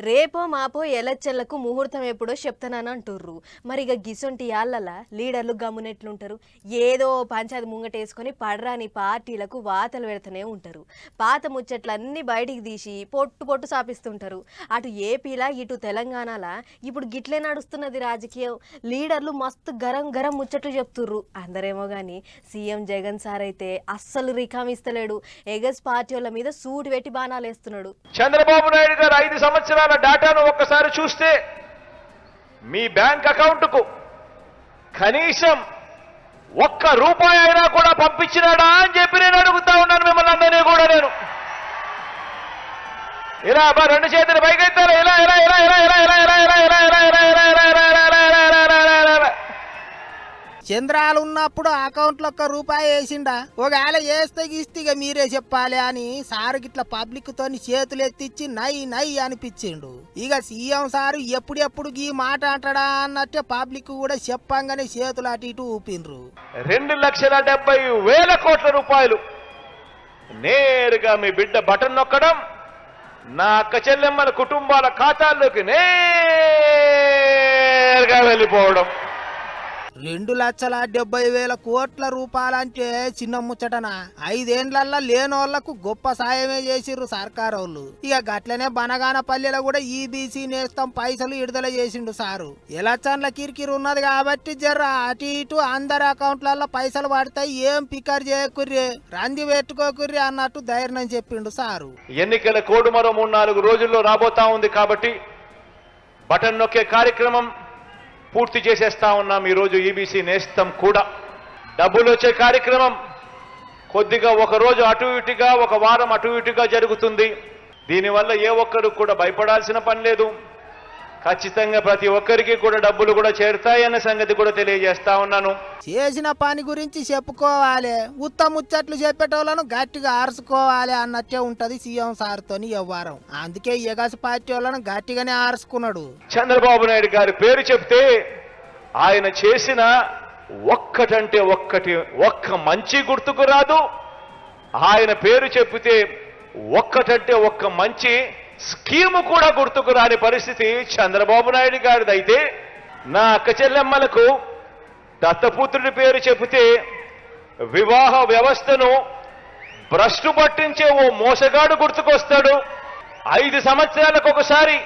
రేపో మాపో ఎలక్షన్లకు ముహూర్తం ఎప్పుడో చెప్తానని అంటుర్రు. మరి ఇక గిసొంటి యాళ్ళల లీడర్లు గమ్మునెట్లుంటారు. ఏదో పంచాయతీ ముంగటేసుకొని పడరాని పార్టీలకు వాతలు పెడుతూనే ఉంటారు. పాత ముచ్చట్లన్నీ బయటికి తీసి పొట్టు పొట్టు సాపిస్తుంటారు. అటు ఏపీలా ఇటు తెలంగాణలా ఇప్పుడు గిట్లే నడుస్తున్నది రాజకీయం. లీడర్లు మస్తు గరం గరం ముచ్చట్లు చెప్తుర్రు. అందరేమో కానీ సీఎం జగన్ సార్ అయితే అస్సలు రికామిస్తలేడు ఎగస్ పార్టీ వాళ్ళ మీద సూటు పెట్టి బాణాలు వేస్తున్నాడు చంద్రబాబు నాయుడు గారు ఐదు సంవత్సరాలు డేటాను ఒక్కసారి చూస్తే మీ బ్యాంక్ అకౌంట్కు కనీసం ఒక్క రూపాయి అయినా కూడా పంపించినాడా అని చెప్పి నేను అడుగుతా ఉన్నాను మిమ్మల్ని అందరినీ కూడా నేను ఇలా అబ్బా రెండు చేతులు పైకెత్తారు ఇలా ఇలా ఇలా ఇలా ఇలా ఇలా ఇలా ఇలా ఇలా ఇలా ఇలా ఇలా ఇలా ఇలా ఇలా ఇలా ఇలా ఇలా ఇలా చంద్రాలు ఉన్నప్పుడు అకౌంట్లో ఒక్క రూపాయి వేసిండా? ఒకవేళ వేస్తే గీస్తే ఇక మీరే చెప్పాలి అని సారు గిట్ల పబ్లిక్ తోని చేతులు ఎత్తిచ్చి నై నై అనిపించిండు. ఇక సీఎం సారు ఎప్పుడెప్పుడు ఈ మాట అంటాడా అన్నట్టే పబ్లిక్ కూడా చెప్పంగానే చేతులు అటు ఇటు ఊపిండ్రు. రెండు లక్షల డెబ్బై వేల కోట్ల రూపాయలు. నేరుగా మీ బిడ్డ బటన్ నొక్కడం నా అక్క చెల్లెమ్మల కుటుంబాల ఖాతాల్లోకి నేరుగా వెళ్ళిపోవడం. రెండు లక్షల డెబ్బై వేల కోట్ల రూపాయలంటే చిన్న ముచ్చటనా. ఐదేండ్లల్లా లేనోళ్ళకు గొప్ప సాయమే చేసిర్రు సర్కారోళ్ళు. ఇక గట్లనే బనగాన పల్లెలో కూడా ఈబీసీ నేస్తం పైసలు విడుదల చేసిండు సారు. ఎలక్షన్ల కిరికిరి ఉన్నది కాబట్టి జర్ర అటు ఇటు అందరి అకౌంట్లలో పైసలు పడతాయి ఏం పికర్ చేయకుర్రే రంది పెట్టుకోకుర్రి అన్నట్టు ధైర్యం చెప్పిండు సారు. ఎన్నికల కోడ్ మరో మూడు నాలుగు రోజుల్లో రాబోతా ఉంది కాబట్టి బటన్ నొక్కే కార్యక్రమం పూర్తి చేసేస్తా ఉన్నాం ఈరోజు ఈబీసీ నేస్తం కూడా. డబ్బులు వచ్చే కార్యక్రమం. కొద్దిగా ఒకరోజు అటు ఇటుగా ఒక వారం అటు ఇటుగా జరుగుతుంది. దీనివల్ల ఏ ఒక్కరు కూడా భయపడాల్సిన పని లేదు. ఖచ్చితంగా ప్రతి ఒక్కరికి కూడా డబ్బులు కూడా చేరుతాయన్న సంగతి కూడా తెలియజేస్తా ఉన్నాను. చేసిన పని గురించి చెప్పుకోవాలి. ఉత్త ముచ్చట్లు చెప్పేటోళ్ళను గట్టిగా ఆరుసుకోవాలి అన్నట్టే ఉంటది సీఎం సార్తోని వ్యవహారం. అందుకే ఎగసి పార్టీ వాళ్ళను గట్టిగానే ఆరుసుకున్నాడు చంద్రబాబు నాయుడు గారి పేరు చెప్తే ఆయన చేసిన ఒక్కటంటే ఒక్కటి ఒక్క మంచి గుర్తుకు రాదు. ఆయన పేరు చెప్తే ఒక్కటంటే ఒక్క మంచి స్కీము కూడా గుర్తుకు రాని పరిస్థితి చంద్రబాబు నాయుడు గారిదైతే నా అక్క చెల్లెమ్మలకు దత్తపుత్రుడి పేరు చెబితే వివాహ వ్యవస్థను భ్రష్టు పట్టించే ఓ మోసగాడు గుర్తుకొస్తాడు. ఐదు సంవత్సరాలకు ఒకసారి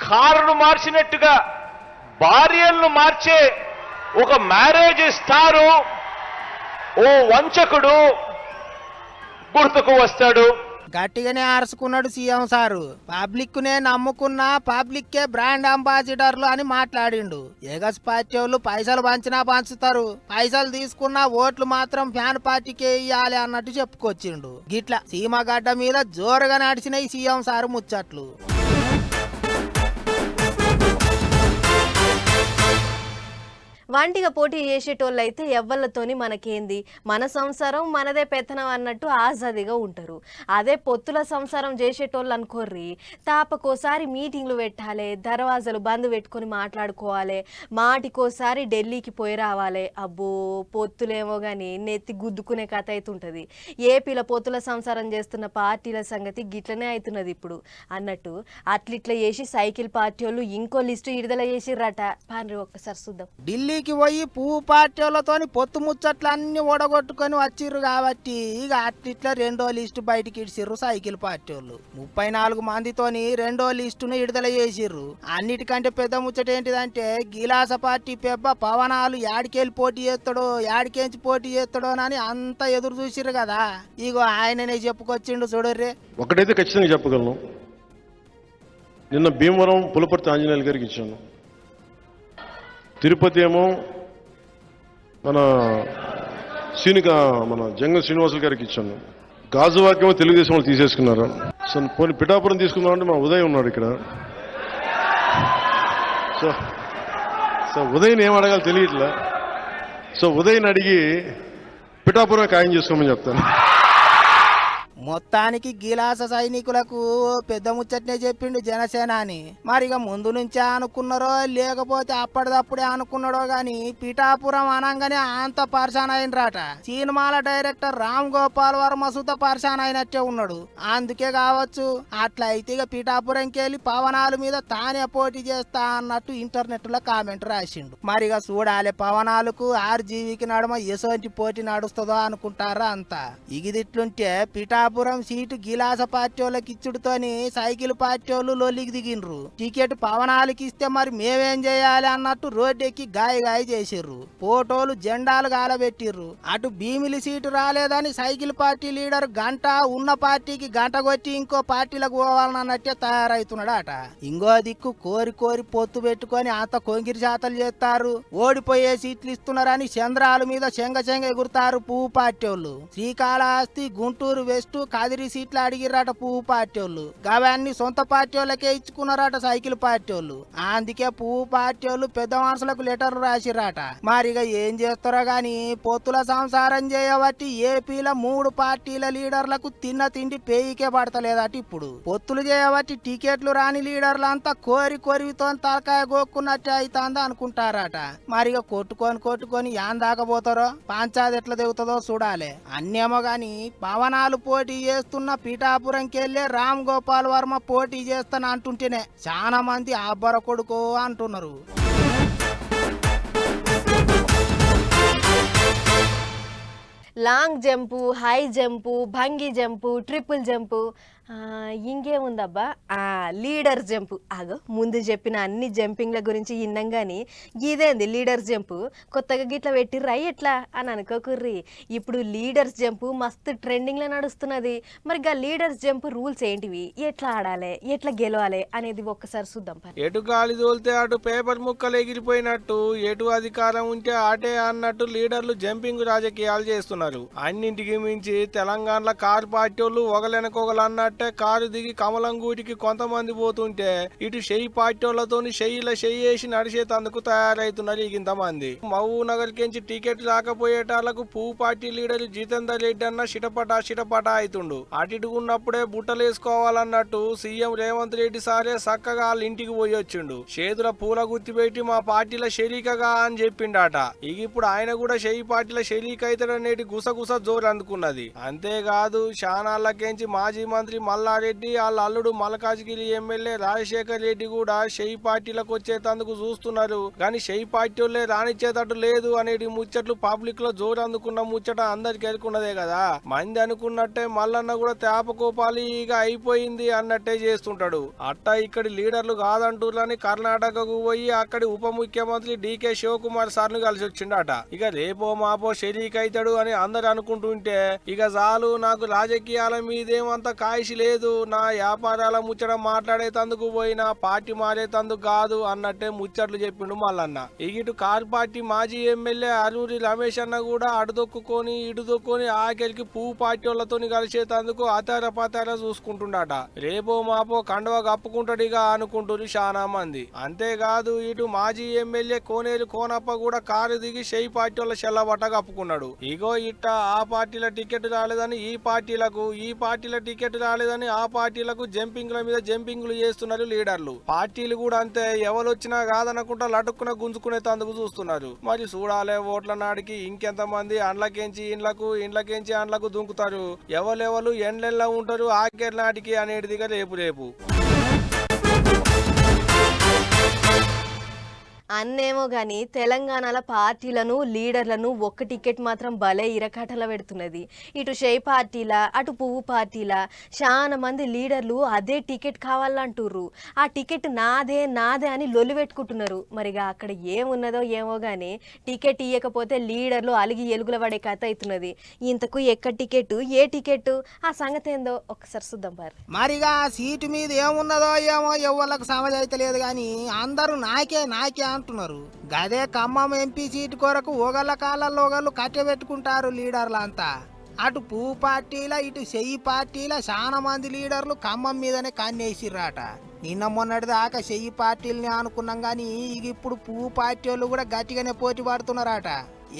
కారును మార్చినట్టుగా భార్యలను మార్చే ఒక మ్యారేజ్ స్టారు ఓ వంచకుడు గుర్తుకు వస్తాడు. గట్టిగానే అరుచుకున్నాడు సీఎం సారు. పబ్లిక్ నే నమ్ముకున్న పబ్లిక్ కే బ్రాండ్ అంబాసిడర్లు అని మాట్లాడిండు. ఎగస్ పార్టీ వాళ్ళు పైసలు పంచినా పంచుతారు. పైసలు తీసుకున్న ఓట్లు మాత్రం ఫ్యాన్ పార్టీకే ఇయ్యాలి అన్నట్టు చెప్పుకొచ్చిండు. గిట్ల సీమగడ్డ మీద జోరుగా నడిచినాయి సీఎం సారు ముచ్చట్లు. వంటిగా పోటీ చేసేటోళ్ళైతే ఎవ్వళ్ళతోని మనకేంది? మన సంసారం మనదే పెత్తనం అన్నట్టు ఆజాదిగా ఉంటారు. అదే పొత్తుల సంసారం చేసేటోళ్ళు అనుకోర్రి తాపకోసారి మీటింగ్లు పెట్టాలి దర్వాజలు బంద్ పెట్టుకొని మాట్లాడుకోవాలి మాటికోసారి ఢిల్లీకి పోయి రావాలి. అబ్బో పొత్తులేమో కానీ నెత్తి గుద్దుకునే కథ అవుతుంటుంది ఏపీలో పొత్తుల సంసారం చేస్తున్న పార్టీల సంగతి గిట్లనే అవుతున్నది ఇప్పుడు. అన్నట్టు అట్లిట్లా చేసి సైకిల్ పార్టీ వాళ్ళు ఇంకో లిస్టు విడుదల చేసిర్రట. పాండ్రి ఒక్కసారి చూద్దాం. ఢిల్లీ ఢిల్లీకి పోయి పువ్వు పార్టీలతోని పొత్తు ముచ్చట్లు అన్ని ఓడగొట్టుకొని వచ్చిర్రు కాబట్టి ఇక అట్లిట్లా రెండో లిస్టు బయటికి ఇడిచిర్రు సైకిల్ పార్టీ వాళ్ళు ముప్పై నాలుగు మందితోని రెండో లిస్టును విడుదల చేసిర్రు. అన్నిటికంటే పెద్ద ముచ్చట ఏంటిదంటే గిలాస పార్టీ పెబ్బ పవనాలు యాడికెళ్ళి పోటీ చేస్తాడో యాడికేంచి పోటీ చేస్తాడో అని అంత ఎదురు చూసిర్రు కదా. ఇగో ఆయననే చెప్పుకొచ్చిండు చూడర్రే. ఒకటైతే ఖచ్చితంగా చెప్పగలను. నిన్న భీమవరం పులపర్తి ఆంజనేయులు గారికి ఇచ్చాను. తిరుపతి ఏమో మన సీనిక మన జంగ శ్రీనివాసులు గారికి ఇచ్చాను. గాజువాక్యమో తెలుగుదేశం వాళ్ళు తీసేసుకున్నారు. సో పోనీ పిఠాపురం తీసుకుందామంటే మా ఉదయ్ ఉన్నాడు ఇక్కడ. సో సో ఉదయ్ని ఏం అడగాలో తెలియట్లే. సో ఉదయ్ని అడిగి పిఠాపురం ఖాయం చేసుకోమని చెప్తాను. మొత్తానికి గిలాస సైనికులకు పెద్ద ముచ్చట్నే చెప్పిండు జనసేన అని మరి ఇక ముందు నుంచే అనుకున్నారో లేకపోతే అప్పటిదప్పుడే అనుకున్నాడో గాని పిఠాపురం అనగానే అంత పరిశాన్ అయినరాట సినిమాల డైరెక్టర్ రామ్ గోపాల్ వర్మ సుత పరిశాన్ అయినట్టే ఉన్నాడు. అందుకే కావచ్చు అట్లా అయితే ఇక పిఠాపురంకి వెళ్ళి పవనాల మీద తానే పోటీ చేస్తా అన్నట్టు ఇంటర్నెట్లో కామెంట్ రాసిండు. మరి ఇక చూడాలి పవనాలకు ఆర్జీవికి నడుమ ఎసోంటి పోటీ నడుస్తుందో అనుకుంటారా అంతా. ఇగిదిట్లుంటే పిఠాపురం సీటు గిలాస పార్టీ వాళ్ళకి ఇచ్చుడుతోని సైకిల్ పార్టీ వాళ్ళు లొల్లికి దిగిండ్రు. టికెట్ పవనాలకి ఇస్తే మరి మేమేం చేయాలి అన్నట్టు రోడ్డెక్కి గాయ గాయ చేసిర్రు. ఫోటోలు జెండాలు గాలబెట్టిర్రు. అటు భీమిలి సీటు రాలేదని సైకిల్ పార్టీ లీడర్ గంట ఉన్న పార్టీకి గంట కొట్టి ఇంకో పార్టీలకు పోవాలన్నట్టే తయారవుతున్నాడు అట ఇంకో దిక్కు కోరి కోరి పొత్తు పెట్టుకొని అంత కొంగిరి శాతలు చేస్తారు. ఓడిపోయే సీట్లు ఇస్తున్నారని చంద్రాల మీద చెంగ చెంగ ఎగురుతారు పువ్వు పార్టీ వాళ్ళు శ్రీకాళహస్తి గుంటూరు వెస్ట్ కాదిరి సీట్లు అడిగిర్రాట పువ్వు పార్టీ వాళ్ళు అవన్నీ సొంత పార్టీ వాళ్ళకే ఇచ్చుకున్నారట సైకిల్ పార్టీ వాళ్ళు అందుకే పువ్వు పార్టీ వాళ్ళు పెద్ద మనుషులకు లెటర్ రాసిరాట మరిగా ఏం చేస్తారో గాని పొత్తుల సంసారం చేయబట్టి ఏపీల మూడు పార్టీల లీడర్లకు తిన్న తిండి పేయికే పడతలేదట ఇప్పుడు. పొత్తులు చేయబట్టి టికెట్లు రాని లీడర్లంతా కోరి కొరివితో తలకాయ గోక్కున్నట్టే అవుతుందో అనుకుంటారట. మరిగా కొట్టుకొని కొట్టుకొని యాన్ దాకపోతారో పంచాది ఎట్లా దిగుతుందో చూడాలి. అన్నేమో గాని పవనాలు పోటీ పోటీ చేస్తున్న పీఠాపురంకెళ్ళే రామ్ గోపాల్ వర్మ పోటీ చేస్తాను అంటుంటేనే చాలా మంది అబ్బర కొడుకో అంటున్నారు. లాంగ్ జంపు హై జంపు భంగి జంపు ట్రిపుల్ జంపు ఇంకేముందబ్బా ఉందబ్బా. Leader jump. అగో ముందు చెప్పిన అన్ని జంపింగ్ల గురించి ఇన్నాం కానీ ఇదేంది లీడర్ జంప్? కొత్తగా గిట్ల పెట్టిర్రా ఎట్లా? అని అనుకోకుర్రి ఇప్పుడు లీడర్స్ జంప్ మస్తు ట్రెండింగ్లో నడుస్తున్నది. మరి గా లీడర్స్ జంప్ రూల్స్ ఏంటివి? ఎట్లా ఆడాలి? ఎట్లా గెలవాలి? అనేది ఒక్కసారి చూద్దాం ఎటు గాలి తోలితే అటు పేపర్ ముక్కలు ఎగిరిపోయినట్టు ఎటు అధికారం ఉంటే ఆటే అన్నట్టు లీడర్లు జంపింగ్ రాజకీయాలు చేస్తున్నారు. అన్నింటికి మించి తెలంగాణలో కారు పార్టీ వాళ్ళు ఒకలెనకొకలు అన్నట్టు కారు దిగి కమలంగూటికి కొంతమంది పోతుంటే ఇటు షెయి పార్టీలతో వాళ్ళతోని షెయ్యిల షెయ్యి వేసి నడిచేతందుకు తయారైతున్నారు ఈ ఇంతమంది మహబూబ్ నగర్ కించి టికెట్ రాకపోయేటాలకు పువ్వు పార్టీ లీడర్ జితేందర్ రెడ్డి అన్న చిటపట చిటపట అవుతుండు అటు ఉన్నప్పుడే బుట్టలు వేసుకోవాలన్నట్టు సీఎం రేవంత్ రెడ్డి సారే చక్కగా వాళ్ళ ఇంటికి పోయి వచ్చిండు. చేతుల పూల గుర్తి పెట్టి మా పార్టీల షరీకగా అని చెప్పిండట. ఇక ఇప్పుడు ఆయన కూడా షెయి పార్టీల షరీక్ అవుతాడనేటి గుసగుస జోరు అందుకున్నది అంతేకాదు శానాళ్ళకేంచి మాజీ మంత్రి మల్లారెడ్డి వాళ్ళ అల్లుడు మల్కాజ్గిరి ఎమ్మెల్యే రాజశేఖర్ రెడ్డి కూడా షెయి పార్టీలకు వచ్చేటందుకు చూస్తున్నారు. కానీ షెయి పార్టీ వాళ్ళే రానిచ్చేటట్టు లేదు అనేది ముచ్చట్లు పబ్లిక్లో జోరు అందుకున్న ముచ్చట అందరికి ఎరుకున్నదే కదా. మంది అనుకున్నట్టే మల్లన్న కూడా తేపకోపాలి ఇక అయిపోయింది అన్నట్టే చేస్తుంటాడు. అట్టా ఇక్కడి లీడర్లు కాదంటుర్రని కర్ణాటకకు పోయి అక్కడి ఉప ముఖ్యమంత్రి డికే శివకుమార్ సార్ను కలిసి వచ్చిండట. ఇక రేపో మాపో షరీక్ అవుతాడు అని అందరు అనుకుంటుంటే ఇక చాలు నాకు రాజకీయాల మీదేమంత కాయిషి లేదు నా వ్యాపారాల ముచ్చట మాట్లాడేతందుకు పోయినా పార్టీ మారేతందుకు కాదు అన్నట్టే ముచ్చట్లు చెప్పిండు మల్లన్న. ఇగిటు కార్ పార్టీ మాజీ ఎమ్మెల్యే అరూరి రమేష్ అన్న కూడా అడుదొక్కుని ఇడుదొక్కుని ఆఖరికి పువ్వు పార్టీ వాళ్ళతోని కలిసేతందుకు అతార పతార చూసుకుంటుండట. రేపో మాపో కండవ కప్పుకుంటాడిగా అనుకుంటుంది చాలా మంది. అంతేకాదు ఇటు మాజీ ఎమ్మెల్యే కోనేరు కోనప్ప కూడా కారు దిగి షెయి పార్టీ వాళ్ళ చెల్లబట్ట కప్పుకున్నాడు. ఇగో ఇట్ట ఆ పార్టీల టికెట్ రాలేదని ఈ పార్టీలకు ఈ పార్టీల టికెట్ రాలేదు లేదని ఆ పార్టీలకు జంపింగ్ల మీద జంపింగ్లు చేస్తున్నారు లీడర్లు. పార్టీలు కూడా అంతే ఎవరు వచ్చినా కాదనకుండా లటుక్కున గుంజుకునే తందుకు చూస్తున్నారు. మరి చూడాలే ఓట్ల నాడికి ఇంకెంత మంది అండ్లకెంచి ఇండ్లకు ఇండ్లకెంచి అండ్లకు దుంకుతారు? ఎవరెవరు ఎండ్లెల్లా ఉంటారు ఆఖరి నాటికి అనేటిదిగా రేపు రేపు. అన్నేమో కానీ తెలంగాణలో పార్టీలను లీడర్లను ఒక్క టికెట్ మాత్రం భలే ఇరకాటల పెడుతున్నది. ఇటు షే పార్టీల అటు పువ్వు పార్టీల చాలా మంది లీడర్లు అదే టికెట్ కావాలంటుర్రు. ఆ టికెట్ నాదే నాదే అని లొల్లి పెట్టుకుంటున్నారు. మరిగా అక్కడ ఏమున్నదో ఏమో కానీ టికెట్ ఇవ్వకపోతే లీడర్లు అలిగి ఎలుగుల పడే కథ అవుతున్నది ఇంతకు ఎక్క టికెట్ ఏ టికెట్? ఆ సంగతి ఏందో ఒకసారి చూద్దాం బారు. మరిగా ఆ సీటు మీద ఏమున్నదో ఏమో ఎవరికి సమజ్ అయితే లేదు కానీ అందరూ నాకే నాకే అంటున్నారు. గదే ఖమ్మం ఎంపీ సీటు కొరకు ఒకళ్ళ కాళ్ళల్లో ఒకళ్ళు లీడర్లు లీడర్లంతా అటు పువ్వు పార్టీల ఇటు చెయ్యి పార్టీల చాలా మంది లీడర్లు ఖమ్మం మీదనే కన్నేసిర్రాట. నిన్న మొన్నటి దాకా చెయ్యి పార్టీలని అనుకున్నాం కానీ ఇప్పుడు పువ్వు పార్టీ వాళ్ళు కూడా గట్టిగానే పోటీ పడుతున్నారట.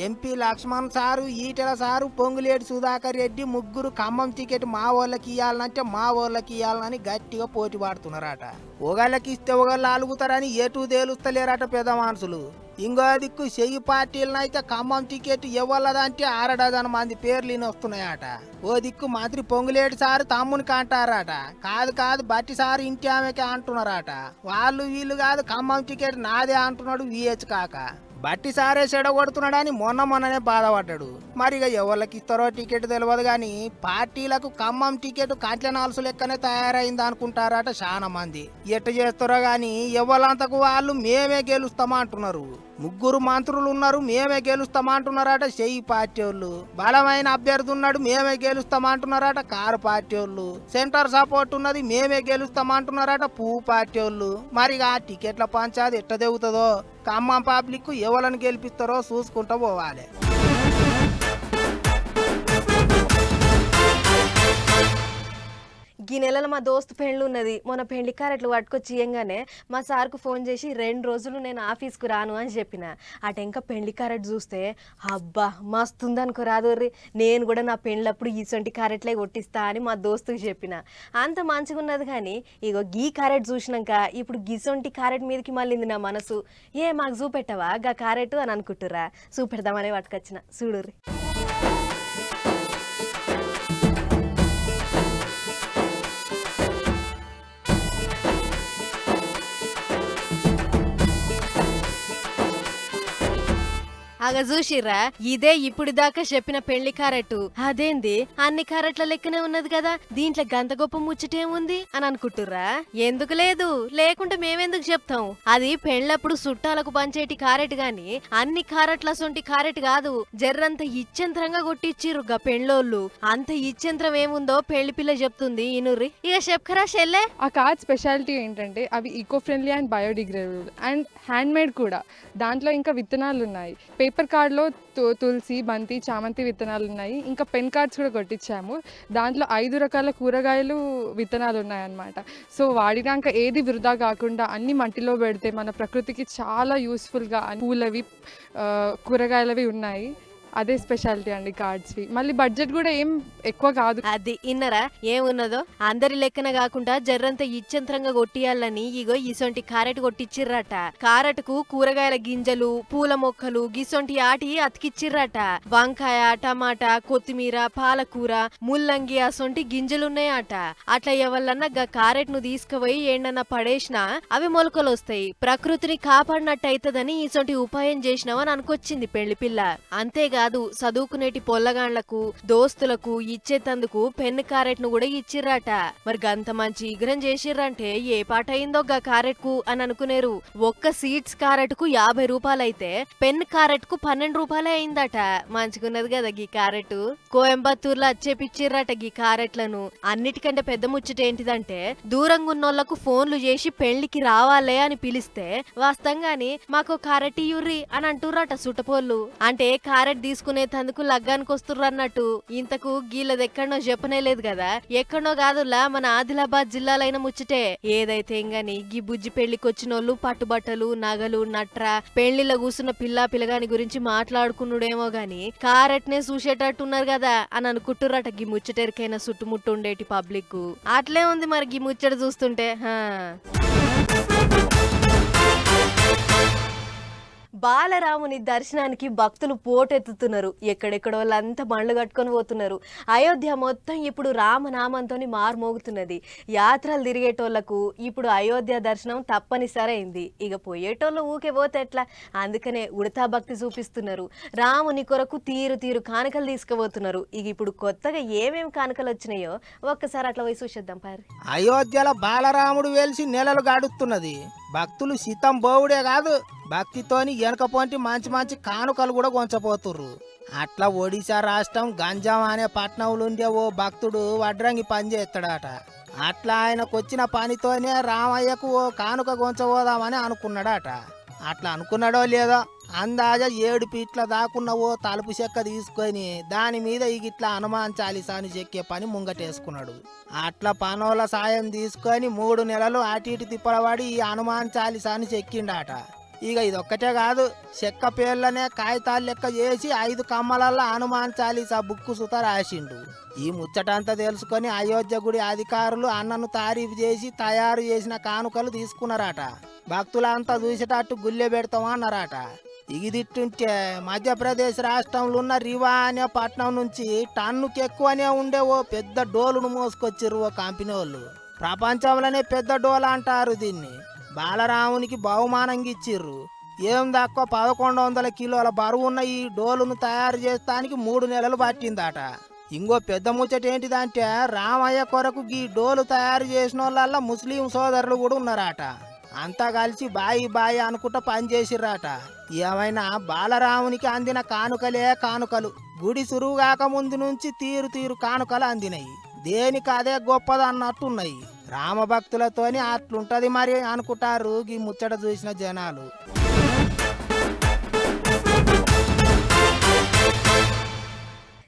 MP Laxman sir Etela sir Ponguleti Sudhakar Reddy ముగ్గురు ఖమ్మం టికెట్ మా వాళ్ళకి ఇవ్వాలంటే మా వాళ్ళకి ఇవ్వాలని గట్టిగా పోటీ పడుతున్నారట. ఒకళ్ళకి ఇస్తే ఒకళ్ళు అలుగుతారని ఎటు తేలుస్తలేరట పెద్ద మనుషులు. ఇంకో దిక్కు చెయ్యి పార్టీలను అయితే ఖమ్మం టికెట్ ఇవ్వాలదంటే ఆరడజన మంది పేర్లు వస్తున్నాయట ఓ దిక్కు మంత్రి పొంగులేటి సారు తమ్మునికి అంటారట. కాదు కాదు బట్టి సారు ఇంటి ఆమెకే అంటున్నారట. వాళ్ళు వీళ్ళు కాదు ఖమ్మం టికెట్ నాదే అంటున్నాడు విహెచ్ కాక. బట్టి సారే చెడగొడుతున్నాడని మొన్న మొన్ననే బాధపడ్డాడు. మరి ఇక ఎవరికి ఇస్తారో టికెట్ తెలియదు కానీ పార్టీలకు ఖమ్మం టికెట్ కాట్ల నాలుసు లెక్కనే తయారైంది అనుకుంటారట చాలా మంది. ఎట్ట చేస్తారో కానీ ఎవరంతకు వాళ్ళు మేమే గెలుస్తామా అంటున్నారు ముగ్గురు మంత్రులు ఉన్నారు మేమే గెలుస్తామంటున్నారట చెయ్యి పార్టీ వాళ్ళు బలమైన అభ్యర్థి ఉన్నాడు మేమే గెలుస్తామంటున్నారట కారు పార్టీ వాళ్ళు సెంటర్ సపోర్ట్ ఉన్నది మేమే గెలుస్తామంటున్నారట పువ్వు పార్టీ వాళ్ళు మరి ఆ టికెట్ల పంచాది ఎట్ట దెగుతుందో ఖమ్మం పబ్లిక్ ఎవరిని గెలిపిస్తారో చూసుకుంటూ పోవాలి. ఈ నెలలో మా దోస్తు పెండ్లు ఉన్నది మొన్న పెళ్ళి కారెట్లు పట్టుకొచ్చి ఇయ్యంగానే మా సార్కు ఫోన్ చేసి రెండు రోజులు నేను ఆఫీస్కు రాను అని చెప్పిన. అటు ఇంకా పెళ్ళి కారెట్ చూస్తే అబ్బా మస్తుంది అనుకో రాదోర్రి. నేను కూడా నా పెళ్ళప్పుడు ఈసొంటి క్యారెట్లే కొట్టిస్తా అని మా దోస్తుకి చెప్పిన. అంత మంచిగా ఉన్నది కానీ ఇగో గీ కారెట్ చూసినాక ఇప్పుడు గిసొంటి కారెట్ మీదకి మళ్ళీంది నా మనసు. ఏ మాకు చూపెట్టవా? గా కారెట్ అని అనుకుంటురా చూపెడదామనే పట్టుకొచ్చిన. చూడుర్రి. అగ చూసిర్రా? ఇదే ఇప్పుడు దాకా చెప్పిన పెళ్ళి కారెట్టు. అదేంది? అన్ని కారెట్ల లెక్కనే ఉన్నది కదా. దీంట్లో గంత గొప్ప ముచ్చటేముంది అని అనుకుంటుర్రా? ఎందుకు లేదు? లేకుంటే మేమెందుకు చెప్తాం? అది పెళ్ళప్పుడు చుట్టాలకు పంచేటి కారెట్ గాని అన్ని కారెట్ల సొంటి కారెట్ కాదు. జర్రంత ఇచ్చంత్రంగా కొట్టిచ్చిర్రు గా పెళ్ళోళ్ళు. అంత ఇచ్చంత్రం ఏముందో పెళ్ళి పిల్ల చెప్తుంది. ఇనుర్రి ఇక చెప్కరా షెల్లే? ఆ కార్డ్ స్పెషాలిటీ ఏంటంటే అవి eco friendly and biodegradable and hand made కూడా. దాంట్లో ఇంకా విత్తనాలు ఉన్నాయి పేపర్ కార్డ్లో తు- తులసి బంతి చామంతి విత్తనాలు ఉన్నాయి ఇంకా పెన్ కార్డ్స్ కూడా కొట్టించాము దాంట్లో ఐదు రకాల కూరగాయలు విత్తనాలు ఉన్నాయన్నమాట సో వాడినాక ఏది వృధా కాకుండా అన్ని మట్టిలో పెడితే మన ప్రకృతికి చాలా యూస్ఫుల్గా పూలవి కూరగాయలవి ఉన్నాయి. అదే స్పెషాలిటీ అండి కార్డ్స్ మళ్ళీ బడ్జెట్ కూడా ఏం ఎక్కువ కాదు. అది ఇన్నరా? ఏమున్నదో? అందరి లెక్కన కాకుండా జర్రంత ఇచ్చంత్రంగా కొట్టియాలని ఇగో ఇసొంటి కారెట్ కొట్టిచ్చిర్రట. కారెట్కు కూరగాయల గింజలు పూల మొక్కలు గిసొంటి ఆటి అతికిచ్చిర్రట. వంకాయ టమాటా కొత్తిమీర పాలకూర ముల్లంగి అసొంటి గింజలున్నాయట. అట్లా ఎవరన్నా గా కారెట్ను తీసుకుపోయి ఏండన్నా పడేసినా అవి మొలకలు వస్తాయి ప్రకృతిని కాపాడినట్టు అవుతుందని ఇసొంటి ఉపాయం చేసినావని అనుకొచ్చింది పెళ్ళి పిల్ల. అంతేగా కాదు చదువుకునేటి పొల్లగాండ్లకు దోస్తులకు ఇచ్చేతందుకు పెన్ కారెట్ను కూడా ఇచ్చిర్రాట. మరి గంత మంచి ఇగ్రం చేసిర్రంటే ఏ పాట అయిందో గా కారెట్కు అని అనుకునేరు. ఒక్క సీడ్స్ కారెట్కు యాభై రూపాయలైతే పెన్ కారెట్కు పన్నెండు రూపాయలే అయిందట. మంచిగున్నది కదా గీ కారెట్ కోయంబత్తూర్లో అచ్చేపిచ్చిర్రట గీ కారెట్లను అన్నిటికంటే పెద్ద ముచ్చట ఏంటిదంటే దూరంగా ఉన్నోళ్ళకు ఫోన్లు చేసి పెళ్ళికి రావాలే అని పిలిస్తే వాస్తవంగాని మాకు కారెట్ ఇయ్యుర్రి అని అంటుర్రట సుటపోళ్ళు. అంటే కారెట్ తీసుకునేందుకు లగ్గానికి వస్తుర్రు అన్నట్టు ఇంతకు గీళ్ళది ఎక్కడనో చెప్పనే లేదు కదా ఎక్కడనో కాదులా మన ఆదిలాబాద్ జిల్లాలైన ముచ్చటే. ఏదైతే ఇంగాని గీ బుజ్జి పెళ్ళికి వచ్చినోళ్ళు పట్టుబట్టలు నగలు నట్ర పెళ్ళిలో కూసున్న పిల్ల పిల్లగాని గురించి మాట్లాడుకున్నాడేమో గాని కారెట్నే చూసేటట్టున్నారు కదా అని అనుకుంటుర్రట గీ ముచ్చటెరికైనా చుట్టుముట్టు ఉండేటి పబ్లిక్ అట్లే ఉంది మరి గీ ముచ్చట చూస్తుంటే హా. బాలరాముని దర్శనానికి భక్తులు పోటెత్తుతున్నారు. ఎక్కడెక్కడ వాళ్ళంతా బండ్లు కట్టుకొని పోతున్నారు. అయోధ్య మొత్తం ఇప్పుడు రామనామంతో మారుమోగుతున్నది. యాత్రలు తిరిగేటోళ్ళకు ఇప్పుడు అయోధ్య దర్శనం తప్పనిసరైంది. ఇక పోయేటోళ్ళు ఊకే పోతే ఎట్లా? అందుకనే ఉడతా భక్తి చూపిస్తున్నారు. రాముని కొరకు తీరు తీరు కానుకలు తీసుకుపోతున్నారు. ఇక ఇప్పుడు కొత్తగా ఏమేమి కానుకలు వచ్చినాయో ఒక్కసారి అట్లా పోయి చూసేద్దాం పారి. అయోధ్యలో బాలరాముడు వెలిసి నెలలు గాడుతున్నది. భక్తులు సీతం బోవుడే కాదు. భక్తితోని వెనకపోంటి మంచి మంచి కానుకలు కూడా గొంచపోతుర్రు అట్లా ఒడిశా రాష్ట్రం గంజాం అనే పట్నంలో ఉండే ఓ భక్తుడు వడ్రంగి పని చేస్తాడట అట్లా ఆయనకు వచ్చిన పనితోనే రామయ్యకు ఓ కానుక గొంచబోదామని అనుకున్నాడట. అట్లా అనుకున్నాడో లేదో అందాజ ఏడు పీట్ల దాకున్న ఓ తలుపు చెక్క తీసుకొని దాని మీద ఇగిట్లా హనుమాన్ చాలీసాను చెక్కే పని ముంగటేసుకున్నాడు. అట్లా పనోళ్ళ సాయం తీసుకొని మూడు నెలలు అటు ఇటు తిప్పలవాడి ఈ హనుమాన్ చాలీసాను చెక్కిండాట. ఇక ఇదొక్కటే కాదు చెక్క పేర్లనే కాగితాలు లెక్క చేసి ఐదు కమ్మలల్లో హనుమాన్ చాలీసా బుక్కు సుత రాసిండు. ఈ ముచ్చటంతా తెలుసుకొని అయోధ్య గుడి అధికారులు అన్నను తారీఫ్ చేసి తయారు చేసిన కానుకలు తీసుకున్నారట. భక్తులంతా చూసేటట్టు గుల్లె పెడతాం అన్నారట ఇగిదిట్టుంటే మధ్యప్రదేశ్ రాష్ట్రంలో ఉన్న రివా అనే పట్నం నుంచి టన్నుకి ఎక్కువనే ఉండే ఓ పెద్ద డోలును మోసుకొచ్చారు ఓ కంపెనీ వాళ్ళు ప్రపంచంలోనే పెద్ద డోలు అంటారు దీన్ని. బాలరామునికి బహుమానంగా ఇచ్చిర్రు. ఏం తక్కువ పదకొండు వందల కిలోల బరువు ఉన్న ఈ డోలును తయారు చేస్తానికి మూడు నెలలు పట్టిందట. ఇంకో పెద్ద ముచ్చట ఏంటిదంటే రామయ్య కొరకు ఈ డోలు తయారు చేసిన వాళ్ళ ముస్లిం సోదరులు కూడా ఉన్నారట. అంతా కలిసి బాయి బాయి అనుకుంటా పనిచేసిర్రాట ఏమైనా బాలరామునికి అందిన కానుకలే కానుకలు. గుడి సురువు కాకముందు నుంచి తీరు తీరు కానుకలు అందినాయి. దేనికి అదే గొప్పది అన్నట్టున్నాయి రామభక్తులతోని అట్లుంటది మరి అనుకుంటారు ఈ ముచ్చట చూసిన జనాలు.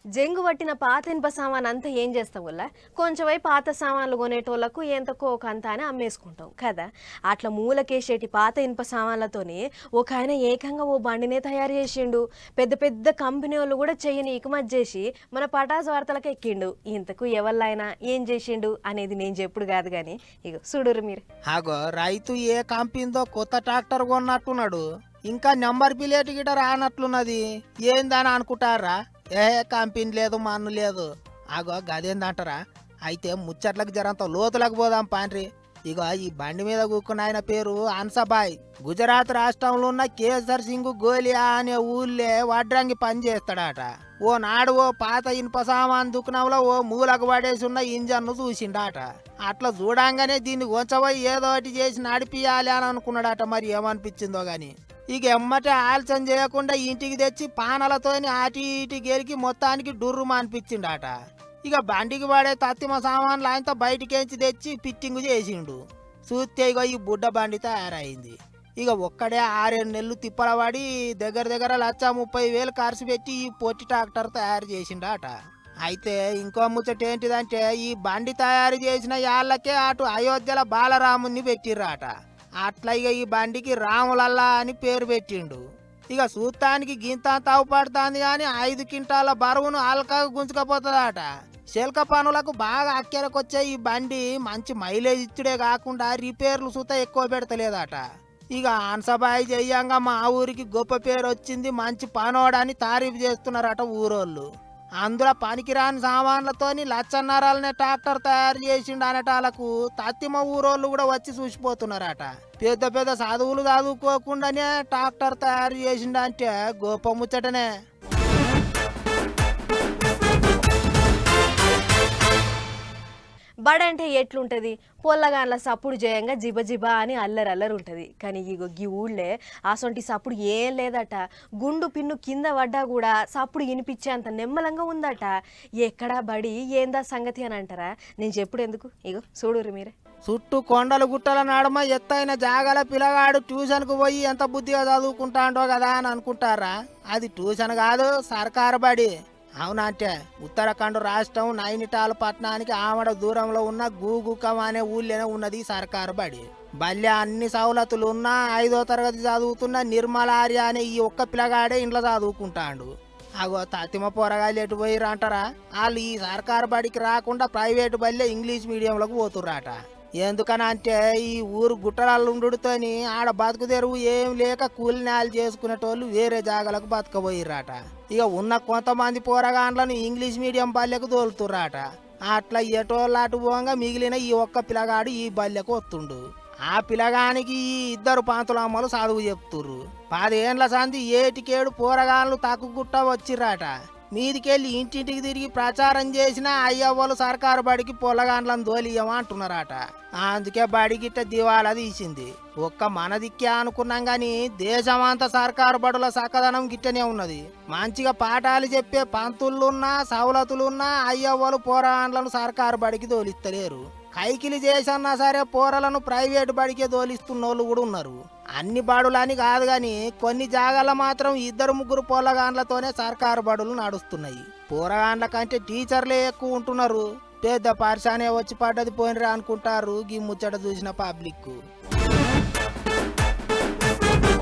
జంగు పట్టిన పాత ఇనుప సామాన్ అంతా ఏం చేస్తాం వల్ల కొంచెమై పాత సామాన్లు కొనేటోళ్ళకు ఎంతకో ఒక అంత అని అమ్మేసుకుంటాం కదా? అట్లా మూలకేసేటి పాత ఇనుప సామాన్లతోనే ఒక ఆయన ఏకంగా ఓ బండినే తయారు చేసిండు. పెద్ద పెద్ద కంపెనీ వాళ్ళు కూడా చెయ్యని ఎగుమతి చేసి మన పటాస్ వార్తలకు ఎక్కిండు. ఇంతకు ఎవళ్ళైనా ఏం చేసిండు అనేది నేను చెప్పుడు కాదు కానీ ఇగో చూడరు మీరు. ఆగో రైతు ఏ కంపెనీతో కొత్త ట్రాక్టర్ కొన్నట్టున్నాడు. ఇంకా నెంబర్ ప్లేట్ గిట రానట్లున్నది. ఏందని అనుకుంటారా? ఏ కంపెనీ లేదు మన్ను లేదు. ఆగో గదేందంటారా? అయితే ముచ్చట్లకు జరంత లోతులకు పోదాం పాండ్రి. ఇగో ఈ బండి మీద కూకున్న ఆయన పేరు అన్సబాయ్. గుజరాత్ రాష్ట్రంలో ఉన్న కేసర్ సింగ్ గోలియా అనే ఊళ్ళే వడ్రంగి పనిచేస్తాడట. ఓ నాడు ఓ పాత ఇనుప సామాన్ దుకాణంలో ఓ మూలకు పడేసి ఉన్న ఇంజన్ను చూసిండట. అట్లా చూడంగానే దీన్ని కొంచెం ఏదో ఒకటి చేసి నడిపియాలి అని అనుకున్నాడట. మరి ఏమనిపించిందో కానీ ఇక ఎమ్మటే ఆలస్యం చేయకుండా ఇంటికి తెచ్చి పానలతోని అటు ఇటు గెలికి మొత్తానికి డుర్రు అనిపించిండట ఇక బండికి పడే తత్తిమ సామాన్లు ఆయనతో బయటికేంచి తెచ్చి ఫిట్టింగ్ చేసిండు. చూస్తే ఇగో ఈ బుడ్డ బండి తయారైంది. ఇక ఒక్కడే ఆరేడు నెలలు తిప్పల దగ్గర దగ్గర లచ్చ ముప్పై వేలు ఖర్చు పెట్టి ఈ పొట్టి ట్రాక్టర్ తయారు చేసిండట. అయితే ఇంకో ముచ్చట ఏంటిదంటే ఈ బండి తయారు చేసిన యాళ్ళకే అటు అయోధ్యల బాలరాముని పెట్టిర్రాట. అట్లా ఇక ఈ బండికి రాములల్లా అని పేరు పెట్టిండు. ఇక సూత్తానికి గింత తావు పడుతుంది కానీ ఐదు క్వింటాల బరువును అల్కగా గుంజుకపోతుందట. శిల్క పనులకు బాగా అక్కెరకొచ్చే ఈ బండి మంచి మైలేజ్ ఇచ్చుడే కాకుండా రిపేర్లు సూత ఎక్కువ పెడతలేదట. ఇక ఆన్సబాయి చెయ్యంగా మా ఊరికి గొప్ప పేరు వచ్చింది మంచి పనోడని తారీఫ్ చేస్తున్నారట ఊరోళ్ళు. అందులో పనికిరాని సామాన్లతోని లచ్చన్నారాలనే ట్రాక్టర్ తయారు చేసిండు అనేటాలకు తత్తిమ ఊరోళ్ళు కూడా వచ్చి చూసిపోతున్నారట. పెద్ద పెద్ద చదువులు చదువుకోకుండానే ట్రాక్టర్ తయారు చేసిండు అంటే గొప్ప ముచ్చటనే. బడ అంటే ఎట్లుంటది? పొల్లగాన్ల సప్పుడు జయంగా జిబ జిబ అని అల్లరి అల్లరి ఉంటుంది. కానీ ఇగో గీ ఊళ్ళే అసొంటి సప్పుడు ఏం లేదట. గుండు పిన్ను కింద పడ్డా కూడా సప్పుడు వినిపించేంత నెమ్మలంగా ఉందట. ఎక్కడా బడి? ఏందా సంగతి అని అంటారా? నేను చెప్పుడు ఎందుకు? ఇగో చూడురు మీరే. చుట్టూ కొండలు గుట్టల నడుమ ఎత్తైన జాగల పిల్లగాడు ట్యూషన్కు పోయి ఎంత బుద్ధిగా చదువుకుంటాండో కదా అని అనుకుంటారా? అది ట్యూషన్ కాదు సర్కారు బడి. అవునంటే ఉత్తరాఖండ్ రాష్ట్రం నైనిటాల్ పట్టణానికి ఆమడ దూరంలో ఉన్న గూగుకం అనే ఊళ్ళోనే ఉన్నది ఈ సర్కారు బడి. బల్య అన్ని సవలతులు ఉన్నా ఐదో తరగతి చదువుతున్న నిర్మలార్య అనే ఈ ఒక్క పిల్లగాడే ఇంట్లో చదువుకుంటాడు. అగో తతిమ పోరగాళ్ళు ఎటు పోయిర్రు అంటారా? వాళ్ళు ఈ సర్కారు బడికి రాకుండా ప్రైవేటు బల్లే ఇంగ్లీష్ మీడియంలోకి పోతుర్రాట. ఎందుకనంటే ఈ ఊరు గుట్టలలో ఉండుతోని ఆడ బతుకు తెరువు ఏం లేక కూలినాలు చేసుకునేటోళ్ళు వేరే జాగాలకు బతకబోయిర్రాట. ఇక ఉన్న కొంతమంది పోరగాండ్లను ఇంగ్లీష్ మీడియం బల్లెకు తోలుతుర్రాట. అట్లా ఎటోళ్ళు అటు పోగా మిగిలిన ఈ ఒక్క పిల్లగాడు ఈ బల్లెకు వస్తుండు ఆ పిల్లగానికి ఈ ఇద్దరు పాంతులమ్మలు చదువు చెప్తుర్రు. పదేండ్ల సంది ఏటికేడు పోరగాళ్ళు తక్కుగుట్ట వచ్చిర్రాట. మీదికెళ్ళి ఇంటింటికి తిరిగి ప్రచారం చేసినా అయ్యవ్వలు సర్కారు బడికి పొలగాండ్లను దోలియమంటున్నారట అందుకే బడి గిట్ట దివాలా తీసింది. ఒక్క మన దిక్కే అనుకున్నాం గాని దేశమంతా సర్కారు బడుల సక్కదనం గిట్టనే ఉన్నది. మంచిగా పాఠాలు చెప్పే పంతులున్నా సవలతులున్నా అయ్యవ్వలు పోరాండ్లను సర్కారు బడికి దోలిస్తలేరు. కైకిలి చేసన్నా సరే పోరలను ప్రైవేట్ బడికే దోలిస్తున్న వాళ్ళు కూడా ఉన్నారు. అన్ని బడులని కాదు కానీ కొన్ని జాగాల మాత్రం ఇద్దరు ముగ్గురు పొలగాండ్లతోనే సర్కారు బడులు నడుస్తున్నాయి. పోరగాండ్ల కంటే టీచర్లే ఎక్కువ ఉంటున్నారు. పెద్ద పరిశానే వచ్చి పడ్డది పోయినరా అనుకుంటారు. గీ ముచ్చట చూసిన పబ్లిక్